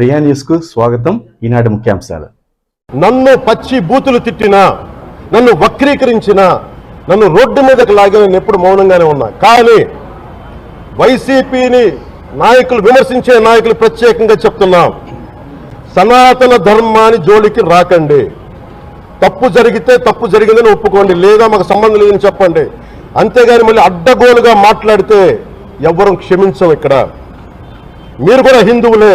ప్రియా న్యూస్కు స్వాగతం. ఈనాటి ముఖ్యాంశాలు. నన్ను పచ్చి బూతులు తిట్టినా నన్ను వక్రీకరించిన నన్ను రోడ్డు మీదకి లాగిన నేను ఎప్పుడు మౌనంగానే ఉన్నా. కానీ వైసీపీని నాయకులు విమర్శించే నాయకులు ప్రత్యేకంగా చెప్తున్నాం. సనాతన ధర్మాన్ని జోలికి రాకండి. తప్పు జరిగితే తప్పు జరిగిందని ఒప్పుకోండి. లేదా మాకు సంబంధం లేదని చెప్పండి. అంతేగాని మళ్ళీ అడ్డగోలుగా మాట్లాడితే ఎవ్వరం క్షమించం ఇక్కడ. మీరు కూడా హిందువులే.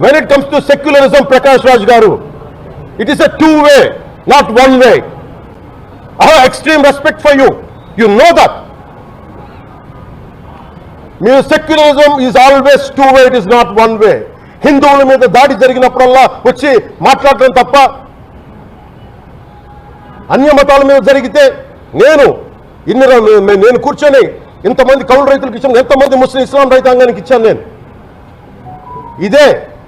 when it comes to secularism Prakash Raj garu it is a two way not one way I have extreme respect for you you know that మీరు secularism is always two way it is not one way హిందువుల మీద దాడి జరిగినప్పుడల్లా వచ్చి మాట్లాడటం తప్ప అన్య మతాల మీద జరిగితే నేను ఇన్ని నేను కూర్చొని ఇంతమంది కౌలు రైతులకు ఇచ్చాను ఎంతమంది ముస్లిం ఇస్లాం రైతాంగానికి ఇచ్చాను నేను. ఇదే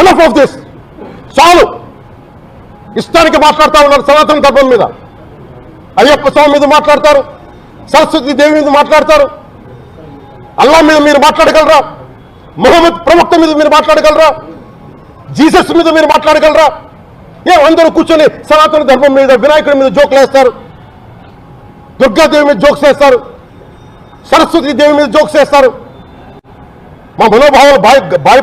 Enough of this చాలు. ఇష్టానికి మాట్లాడుతూ ఉన్నారు సనాతన ధర్మం మీద. అయ్యప్ప స్వామి మీద మాట్లాడతారు. సరస్వతి దేవి మీద మాట్లాడతారు. అల్లా మీద మీరు మాట్లాడగలరా? మొహమ్మద్ ప్రవక్త మీద మీరు మాట్లాడగలరా? జీసస్ మీద మీరు మాట్లాడగలరా? ఏం అందరూ కూర్చొని సనాతన ధర్మం మీద వినాయకుడి మీద జోకులు వేస్తారు. దుర్గాదేవి మీద జోక్స్ వేస్తారు. సరస్వతి దేవి మీద జోక్స్ వేస్తారు. మా మనోభావాలు బాయ్ బాయ్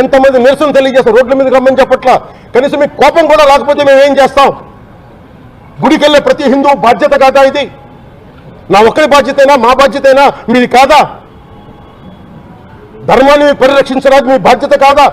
ఎంతమంది నిరసన తెలియజేస్తాం రోడ్ల మీద రమ్మని చెప్పట్లా? కనీసం మీకు కోపం కూడా రాకపోతే మేము ఏం చేస్తాం? గుడికెళ్ళే ప్రతి హిందువు బాధ్యత కాదా ఇది? నా ఒక్కరి బాధ్యతైనా మా బాధ్యతైనా మీది కాదా? ధర్మాన్ని పరిరక్షించడానికి మీ బాధ్యత కాదా?